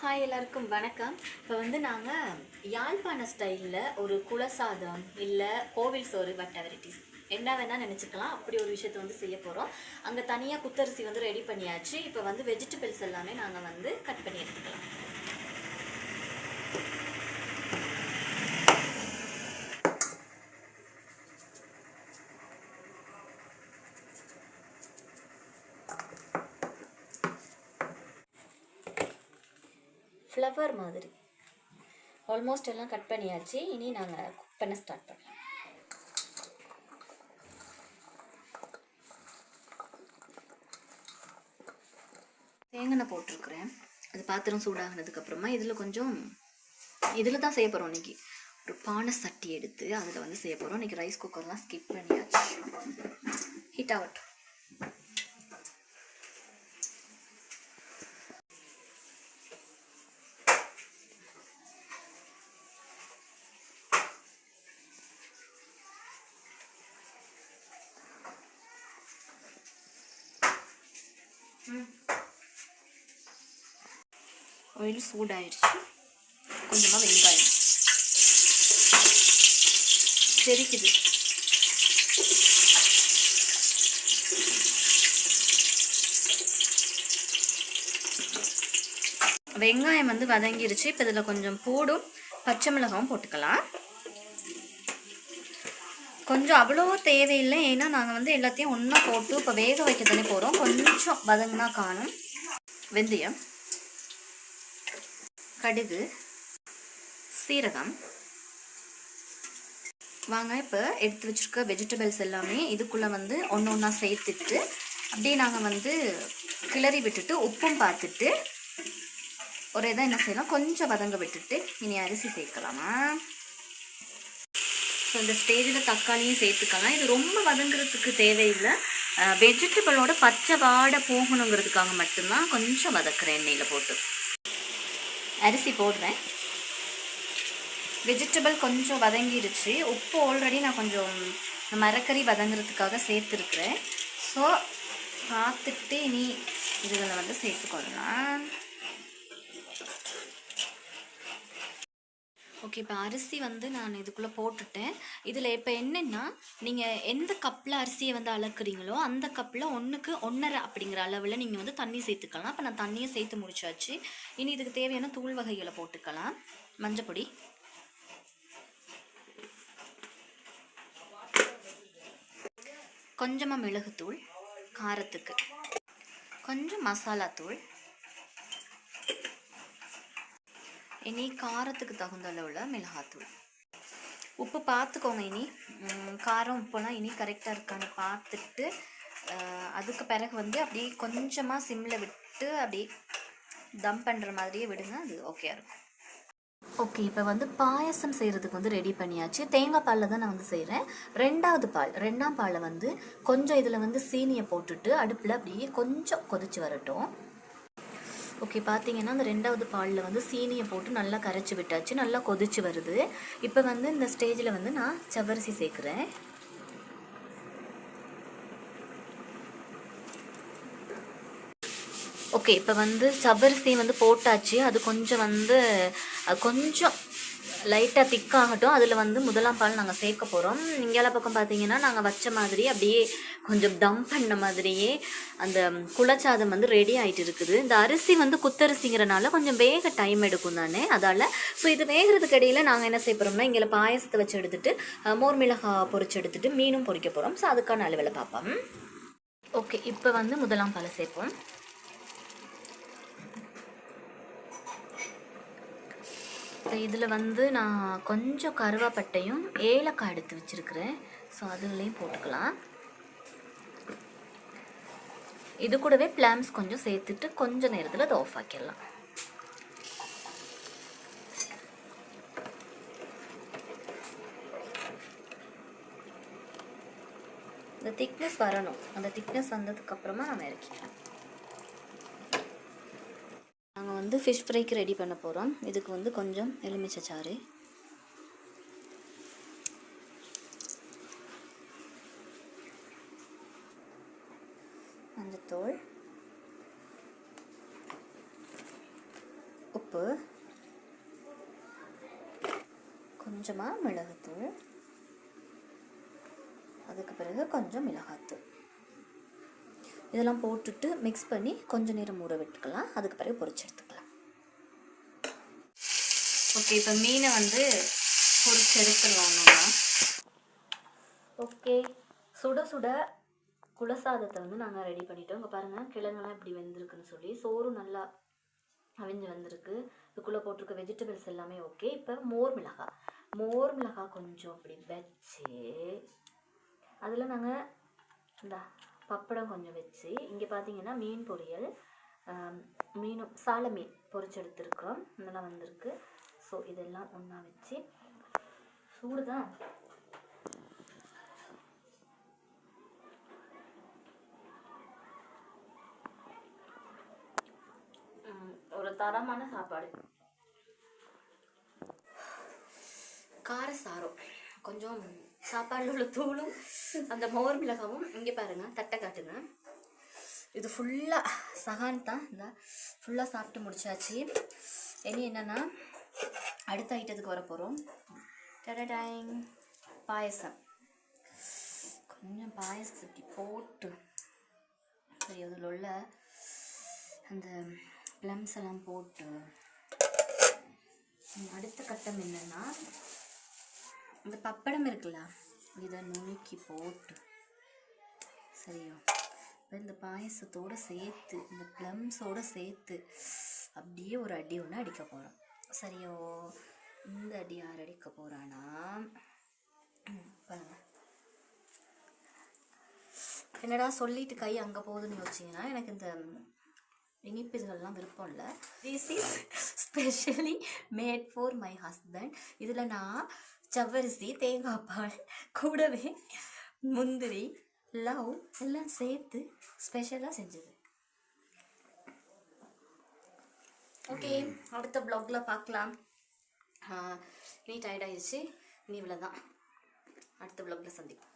Hi எல்லாருக்கும் வணக்கம். இப்போ வந்து நாங்கள் யாழ்ப்பாண ஸ்டைலில் ஒரு குலசாதம் இல்லை கோவில் சோறு வட்ட வெரைட்டிஸ். என்ன வேணால் நினச்சிக்கலாம். அப்படி ஒரு விஷயத்தை வந்து செய்ய போகிறோம் அங்கே தனியாக குத்தரிசி வந்து ரெடி பண்ணியாச்சு. இப்போ வந்து வெஜிடபிள்ஸ் எல்லாமே நாங்கள் வந்து கட் பண்ணி எடுத்துக்கலாம். ஃப்ளவர் மாதிரி. ஆல்மோஸ்ட் எல்லாம் கட் பண்ணியாச்சு. இனி நாங்கள் குக் பண்ண ஸ்டார்ட் பண்ணலாம். தேங்காய் போட்டிருக்கிறேன். அது பாத்திரம் சூடாகினதுக்கப்புறமா இதில் கொஞ்சம் இதில் தான் செய்ய போகிறோம் இன்னைக்கு. ஒரு பானை சட்டி எடுத்து அதில் வந்து செய்ய போகிறோம் இன்னைக்கு ரைஸ் குக்கர்லாம் ஸ்கிப் பண்ணியாச்சு. ஹீட் ஆகட்டும். ஆயில் சூடாயிருச்சு. கொஞ்சமாக வெங்காயம். தெரிக்குது வெங்காயம் வந்து வதங்கிருச்சு. இப்போ இதில் கொஞ்சம் பூடும். பச்சை மிளகாவும் போட்டுக்கலாம். கொஞ்சம் அவ்வளோ தேவையில்லை. ஏன்னா நாங்கள் வந்து எல்லாத்தையும் ஒன்றா போட்டு இப்போ வேக வைக்க தானே போகிறோம் கொஞ்சம் வதங்கினா காணும் வெந்தயம் கடுகு சீரகம். வாங்க இப்போ எடுத்து வச்சிருக்க வெஜிடபிள்ஸ் எல்லாமே இதுக்குள்ளே வந்து ஒன்று ஒன்றா சேர்த்துட்டு அப்படியே நாங்கள் வந்து கிளறி விட்டுட்டு உப்பும் பார்த்துட்டு ஒரு இதை என்ன செய்யலாம்? கொஞ்சம் வதங்க விட்டுட்டு இனி அரிசி சேர்க்கலாமா? ஸோ இந்த ஸ்டேஜில் தக்காளியும் சேர்த்துக்கலாம். இது ரொம்ப வதங்குறதுக்கு தேவையில்லை. வெஜிடபிளோட பச்சை வாடை போகணுங்கிறதுக்காக மட்டும்தான் கொஞ்சம் வதக்குறேன் எண்ணெயில் போட்டு. அரிசி போடுறேன். வெஜிடபிள் கொஞ்சம் வதங்கிடுச்சு. உப்பு ஆல்ரெடி நான் கொஞ்சம் மரக்கறி வதங்குறதுக்காக சேர்த்துருக்குறேன். ஸோ பார்த்துட்டு இனி இதுகளை வந்து சேர்த்துக்கொள்ளலாம். ஓகே இப்போ அரிசி வந்து நான் இதுக்குள்ளே போட்டுட்டேன். இதில் இப்போ என்னென்னா நீங்கள் எந்த கப்பில் அரிசியை வந்து அளக்குறீங்களோ அந்த கப்பில் ஒன்றுக்கு ஒன்றரை அப்படிங்கிற அளவில் நீங்கள் வந்து தண்ணி சேர்த்துக்கலாம். அப்போ நான் தண்ணியை சேர்த்து முடிச்சாச்சு. இனி இதுக்கு தேவையான தூள் வகைகளை போட்டுக்கலாம். மஞ்சப்பொடி கொஞ்சமாக மிளகுத்தூள் காரத்துக்கு. கொஞ்சம் மசாலா தூள் இனி காரத்துக்கு தகுந்த அளவில் மிளகாத்தூள். உப்பு பார்த்துக்கோங்க இனி. காரம் உப்பெல்லாம் இனி கரெக்டாக இருக்கான்னு பார்த்துட்டு அதுக்கு பிறகு வந்து அப்படியே கொஞ்சமாக சிம்மில் விட்டு அப்படியே தம் பண்ணுற மாதிரியே விடுங்க அது ஓகே இருக்கும். ஓகே இப்போ வந்து பாயசம் செய்கிறதுக்கு வந்து ரெடி பண்ணியாச்சு. தேங்காய் பாலில் தான் நான் வந்து செய்கிறேன் ரெண்டாவது பால் ரெண்டாம் பாலில் வந்து கொஞ்சம் இதில் வந்து சீனியை போட்டுட்டு அடுப்பில் அப்படியே கொஞ்சம் கொதிச்சு வரட்டும். ஓகே பார்த்தீங்கன்னா அந்த ரெண்டாவது பாலில் வந்து சீனியை போட்டு நல்லா கரைச்சி விட்டாச்சு. நல்லா கொதிச்சு வருது. இப்போ வந்து இந்த ஸ்டேஜில் வந்து நான் செவ்வரிசி சேர்க்குறேன். ஓகே இப்போ வந்து சவ்வரிசி வந்து போட்டாச்சு. அது கொஞ்சம் வந்து கொஞ்சம் லைட்டாக திக்காகட்டும் அதில் வந்து முதலாம் பால் நாங்கள் சேர்க்க போகிறோம் இங்கேல பக்கம் பார்த்தீங்கன்னா நாங்கள் வச்ச மாதிரி அப்படியே கொஞ்சம் தம் பண்ண மாதிரியே அந்த குளச்சாதம் வந்து ரெடி ஆகிட்டு இருக்குது. இந்த அரிசி வந்து குத்தரிசிங்கிறனால கொஞ்சம் வேக டைம் எடுக்கும் தானே அதால். ஸோ இது வேகிறதுக்கு இடையில் நாங்கள் என்ன செய்ய போகிறோம்னா இங்கே பாயசத்தை வச்சு எடுத்துகிட்டு மோர் மிளகாய் பொறிச்சு எடுத்துட்டு மீனும் பொறிக்க போகிறோம் ஸோ அதுக்கான அளவில் பார்ப்போம் ஓகே இப்போ வந்து முதலாம் பாலை சேர்ப்போம். இதில் வந்து நான் கொஞ்சம் கருவாப்பட்டையும் ஏலக்காய் எடுத்து வச்சுருக்கிறேன். ஸோ அதுலேயும் போட்டுக்கலாம். இது கூடவே பிளாம்ஸ் கொஞ்சம் சேர்த்துட்டு கொஞ்சம் நேரத்தில் அதை ஆஃப் ஆக்கிடலாம். இந்த திக்னஸ் வரணும். அந்த திக்னஸ் வந்ததுக்கப்புறமா நம்ம இறக்கிக்கலாம் நாங்கள் வந்து ஃபிஷ் ஃப்ரைக்கு ரெடி பண்ண போகிறோம் இதுக்கு வந்து கொஞ்சம் எலுமிச்சை சாறு. மஞ்சத்தூள் உப்பு. கொஞ்சமாக மிளகுத்தூள். அதுக்கு பிறகு கொஞ்சம் மிளகாத்தூள். இதெல்லாம் போட்டுட்டு மிக்ஸ் பண்ணி கொஞ்சம் நேரம் ஊற விட்டுக்கலாம். அதுக்கு பிறகு பொரிச்சு எடுத்துக்கலாம். ஓகே இப்போ மீனை வந்து பொறிச்சு எடுத்துடலாம் நம்ம ஓகே சுட சுட குலசாதத்தை வந்து நாங்கள் ரெடி பண்ணிட்டோம். இங்கே பாருங்கள் கிழங்கெல்லாம் இப்படி வெந்திருக்குன்னு சொல்லி சோறும் நல்லா அவிஞ்சு வந்திருக்கு. இதுக்குள்ளே போட்டிருக்க வெஜிடபிள்ஸ் எல்லாமே ஓகே இப்போ மோர் மிளகாய் மோர் மிளகாய் கொஞ்சம் அப்படி வச்சு அதில் நாங்கள் இந்த பப்படம் கொஞ்சம் வச்சு இங்கே பார்த்தீங்கன்னா மீன் பொரியல் மீனும் சால மீன் பொரிச்சு எடுத்துருக்கோம் இதெல்லாம் வந்திருக்கு. ஸோ இதெல்லாம் ஒன்றா வச்சு சூடு தான் ம், ஒரு தரமான சாப்பாடு. காரசாரம் கொஞ்சம் சாப்பாடில் உள்ள தூளும் அந்த மோர் மிளகாவும் இங்கே பாருங்க தட்டை காட்டுங்க. இது ஃபுல்லாக சகான் தான். இந்த ஃபுல்லாக சாப்பிட்டு முடிச்சாச்சு. இனி என்னென்னா அடுத்த ஐட்டத்துக்கு வர போகிறோம் டடடாயிங் பாயசம். கொஞ்சம் பாயசத்தை போட்டு. சரி அதில் உள்ள அந்த ப்ளம்ஸ் எல்லாம் போட்டு. அடுத்த கட்டம் என்னென்னா இந்த பப்படம் இருக்குல்ல இதை நுணுக்கி போட்டு. சரியா. இப்போ இந்த பாயசத்தோடு சேர்த்து இந்த ப்ளம்ஸோடு சேர்த்து அப்படியே ஒரு அடி ஒன்று அடிக்க போகிறோம் சரியோ இந்த அடி யார் அடிக்க போகிறானா என்னடா சொல்லிட்டு கை அங்கே போகுதுன்னு யோசிச்சிங்கன்னா எனக்கு இந்த இனிப்புகள்லாம் விருப்பம் இல்லை. This is specially made for my husband இதில் நான் ஜவ்வரிசி தேங்காய் பால் கூடவே முந்திரி லவ் எல்லாம் சேர்த்து ஸ்பெஷலாக செஞ்சது. ஓகே அடுத்த ப்ளாக்ல பார்க்கலாம் நீ டயர்டாயிடுச்சு நீ இவ்வளோ தான் அடுத்த ப்ளாக்ல சந்திப்போம்.